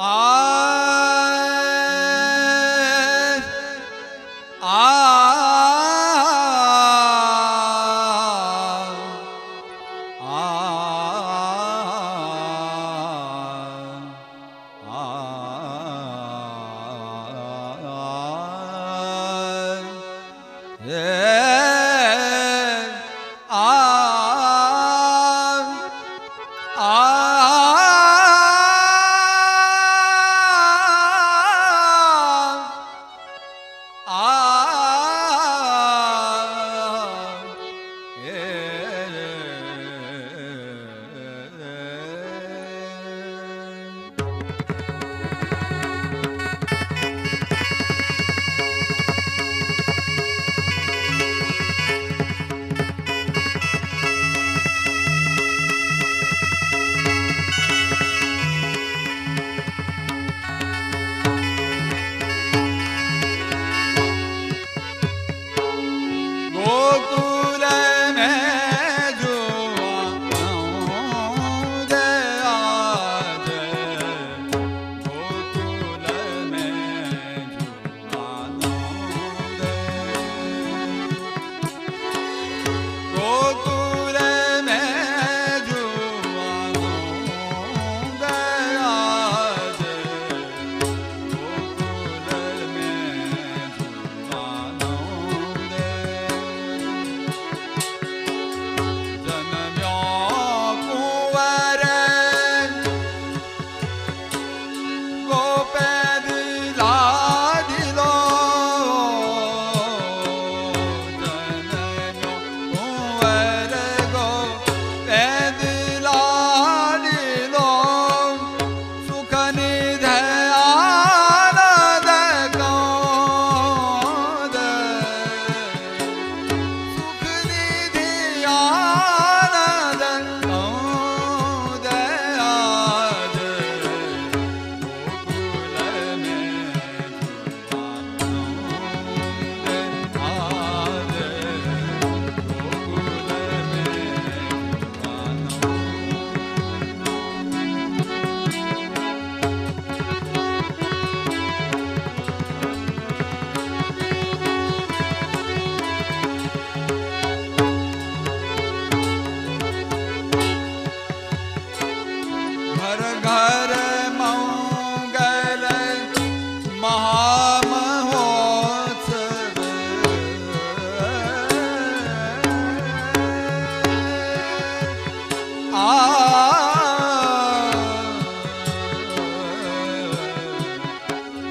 啊。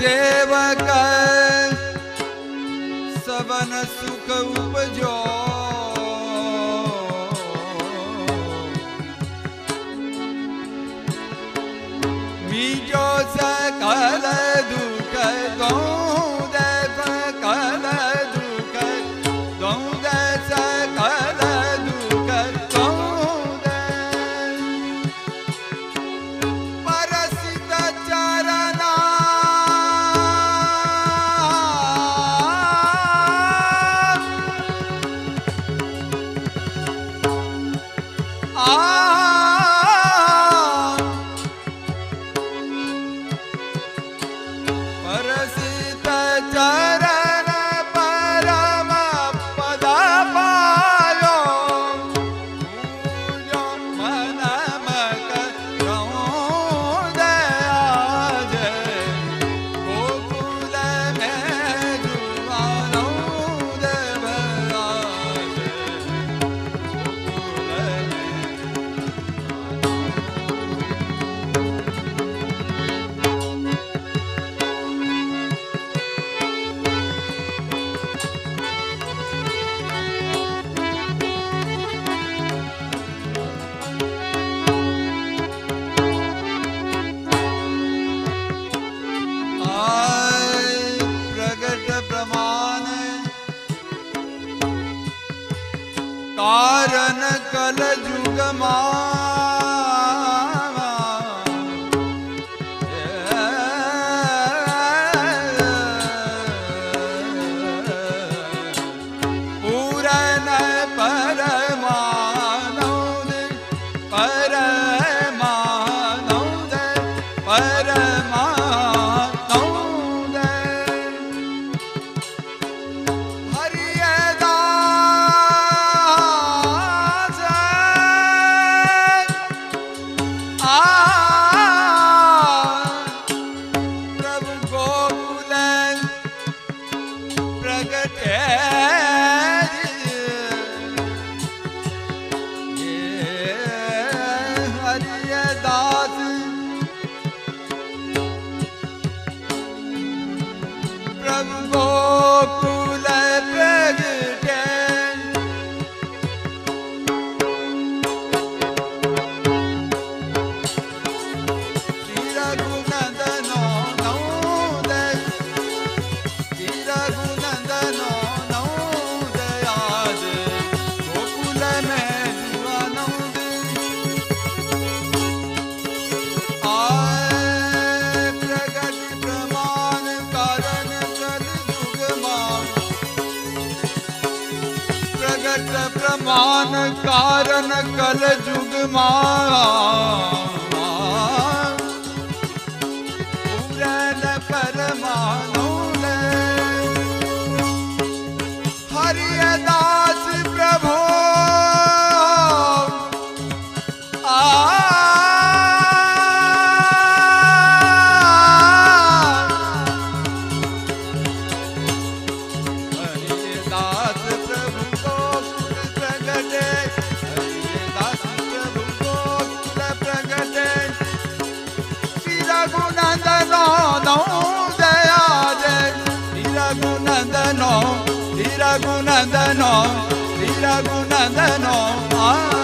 સેવક સવન સુખ ઉપજો. Ah! para ಅರಿಯದ ਕਾਰਨ ਕਲ ਜੁਗ ਮਾ રઘુનંદનો શ્રી રઘુનંદનો આ